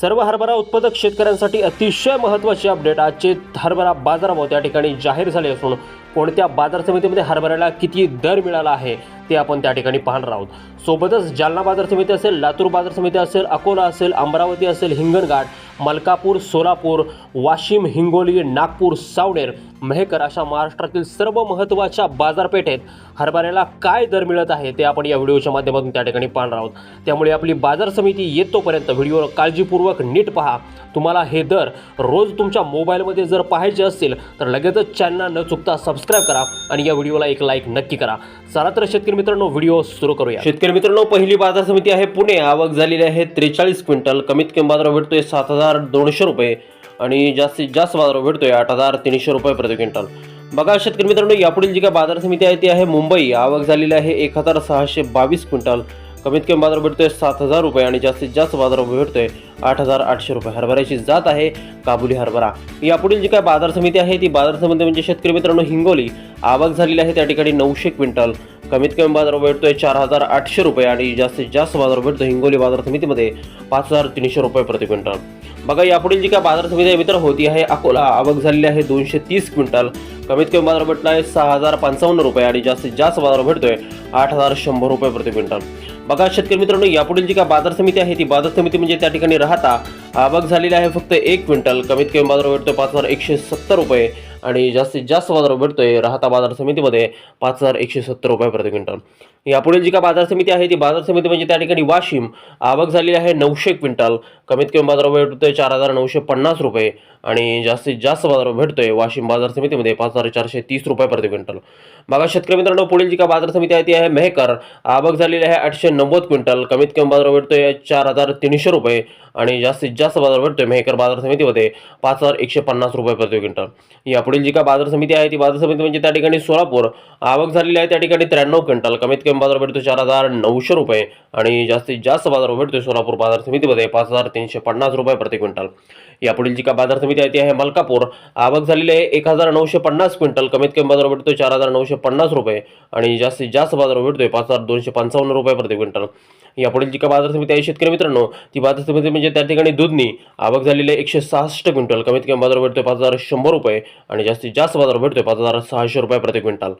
सर्व हरभरा उत्पादक शेतकऱ्यांसाठी अतिशय महत्त्वाचे अपडेट आजचे हरभरा बाजारभाव त्या ठिकाणी जाहीर झाले असून कोणत्या बाजार समितीमध्ये हरभऱ्याला किती दर मिळाला आहे ते आपण त्या ठिकाणी पाहणार आहोत. सोबतच जालना बाजार समिती असेल लातूर बाजार समिती असेल अकोला असेल अमरावती असेल हिंगणघाट मलकापूर सोलापूर वाशिम हिंगोली नागपूर सावनेर मेहकर अशा महाराष्ट्रातील सर्व महत्त्वाच्या बाजारपेठेत हरभऱ्याला काय दर मिळत आहे ते आपण या व्हिडिओच्या माध्यमातून त्या ठिकाणी पाहणार आहोत. त्यामुळे आपली बाजार समिती येतोपर्यंत व्हिडिओ काळजीपूर्वक नीट पहा. तुम्हाला हे दर रोज तुमच्या मोबाईलमध्ये जर पाहायचे असतील तर लगेचच चॅनल न चुकता सबस्क्राईब करा आणि या व्हिडिओला एक लाईक नक्की करा. चला तर शेतकरी मित्रांनो व्हिडिओ सुरू करूया. शेतकरी मित्रांनो पहिली बाजार समिती आहे पुणे. आवक झालेली आहे त्रेचाळीस क्विंटल. कमीत कमी बाजार भेटतोय सात हजार दोनशे रुपये. आणि जास्तीत जास्त बाजार भेटतोय आठ हजार तीनशे रुपये प्रति क्विंटल. बघा शेतकरी मित्रांनो यापुढील जी काय बाजार समिती आहे ती आहे मुंबई. आवक झालेली आहे एक हजार सहाशे बावीस क्विंटल. कमीत कमी बाजार भेटतोय सात हजार रुपये आणि जास्तीत जास्त बाजार भेटतोय आठ हजार आठशे रुपये. हरभऱ्याची जात आहे काबुली हरभरा. यापुढील जी काय बाजार समिती आहे ती बाजार समिती म्हणजे शेतकरी मित्रांनो हिंगोली. आवक झालेली आहे. त्या ठिकाणी नऊशे क्विंटल कमीत कमी बाजार भेटतोय चार हजार आठशे रुपये आणि जास्तीत जास्त बाजार भेटतो हिंगोली बाजार समितीमध्ये पाच हजार तीनशे रुपये प्रति क्विंटल. बघा यापुढील जी काय बाजार समिती आहे मित्र होती आहे अकोला. आवक झालेली आहे दोनशे तीस क्विंटल. कमीत कमी बाजार भेटला आहे सहा हजार पंचावन्न रुपये आणि जास्तीत जास्त बाजार भेटतोय आठ हजार शंभर रुपये प्रति क्विंटल. बघा शेतकरी मित्रांनो यापुढील जी काय बाजार समिती आहे ती बाजार समिती म्हणजे त्या ठिकाणी राहता आवक झालेली आहे फक्त एक क्विंटल. कमीत कमी बाजार भेटतोय पाच हजार एकशे सत्तर रुपये आणि जास्तीत जास्त बाजार भेटतोय राहता बाजार समितीमध्ये पाच हजार एकशे सत्तर रुपये प्रति क्विंटल. यापुढील जी का बाजार समिती आहे ती बाजार समिती म्हणजे त्या ठिकाणी वाशिम. आवक झालेली आहे नऊशे क्विंटल. कमीत कमी बाजार भेटतोय चार हजार नऊशे पन्नास रुपये आणि जास्तीत जास्त बाजार भेटतोय वाशिम बाजार समितीमध्ये पाच हजार चारशे तीस रुपये प्रति क्विंटल. बघा शेतकरी मित्रांनो पुढील जी का बाजार समिती आहे ती आहे मेहकर. आवक झालेली आहे आठशे नव्वद क्विंटल. कमीत कमी बाजार भेटतोय चार हजार तीनशे रुपये आणि जास्तीत जास्त बाजार भेटतोय मेहकर बाजार समितीमध्ये पाच हजार एकशे पन्नास रुपये प्रति क्विंटल. यापुढील जी का बाजार समिती आहे ती बाजार समिती म्हणजे त्या ठिकाणी सोलापूर. आवक झालेली आहे त्या ठिकाणी त्र्याण्णव क्विंटल. कमीत कमी बाजार भेटतो चार हजार नऊशे रुपये. आणि जास्तीत जास्त बाजार भेटतोय सोलापूर बाजार समितीमध्ये पाच हजार तीनशे पन्नास रुपये प्रति क्विंटल. यापुढील जी का बाजार समिती आहे ती आहे मलकापूर. आवक झालेली आहे एक हजार नऊशे पन्नास क्विंटल. कमीत कमी बाजार भेटतोय चार हजार नऊशे पन्नास रुपये. आणि जास्तीत जास्त बाजार भेटतोय पाच हजार दोनशे पंचावन्न रुपये प्रति क्विंटल. यापुढील जी काय बाजार समिती आहे शेतकरी मित्रांनो ती बाजार समिती म्हणजे त्या ठिकाणी दूधनी आवक झालेली आहे एकशे सहासष्ट क्विंटल. कमीत कमी बाजार भेटतोय पाच हजार शंभर रुपये आणि जास्तीत जास्त बाजार भेटतोय पाच हजार सहाशे रुपये प्रति क्विंटल.